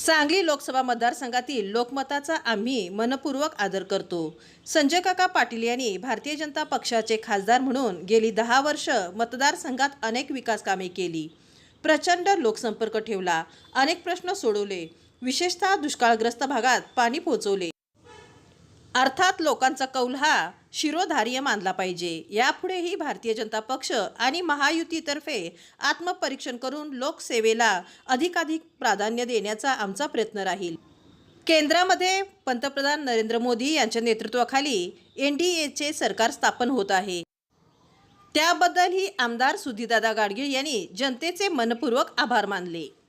सांगली लोकसभा मतदारसंघातील लोकमताचा आम्ही मनपूर्वक आदर करतो. संजय काका पाटील यांनी भारतीय जनता पक्षाचे खासदार म्हणून गेली दहा वर्ष मतदारसंघात अनेक विकास कामे केली. प्रचंड लोकसंपर्क ठेवला. अनेक प्रश्न सोडवले. विशेषतः दुष्काळग्रस्त भागात पाणी पोहोचवले. अर्थात लोकांचा कौल हा शिरोधार्य मानला पाहिजे. यापुढेही भारतीय जनता पक्ष आणि महायुतीतर्फे आत्मपरीक्षण करून लोकसेवेला अधिकाधिक प्राधान्य देण्याचा आमचा प्रयत्न राहील. केंद्रामध्ये पंतप्रधान नरेंद्र मोदी यांच्या नेतृत्वाखाली एन डी एचे सरकार स्थापन होत आहे. त्याबद्दलही आमदार सुधीदादा गाडगीळ यांनी जनतेचे मनपूर्वक आभार मानले.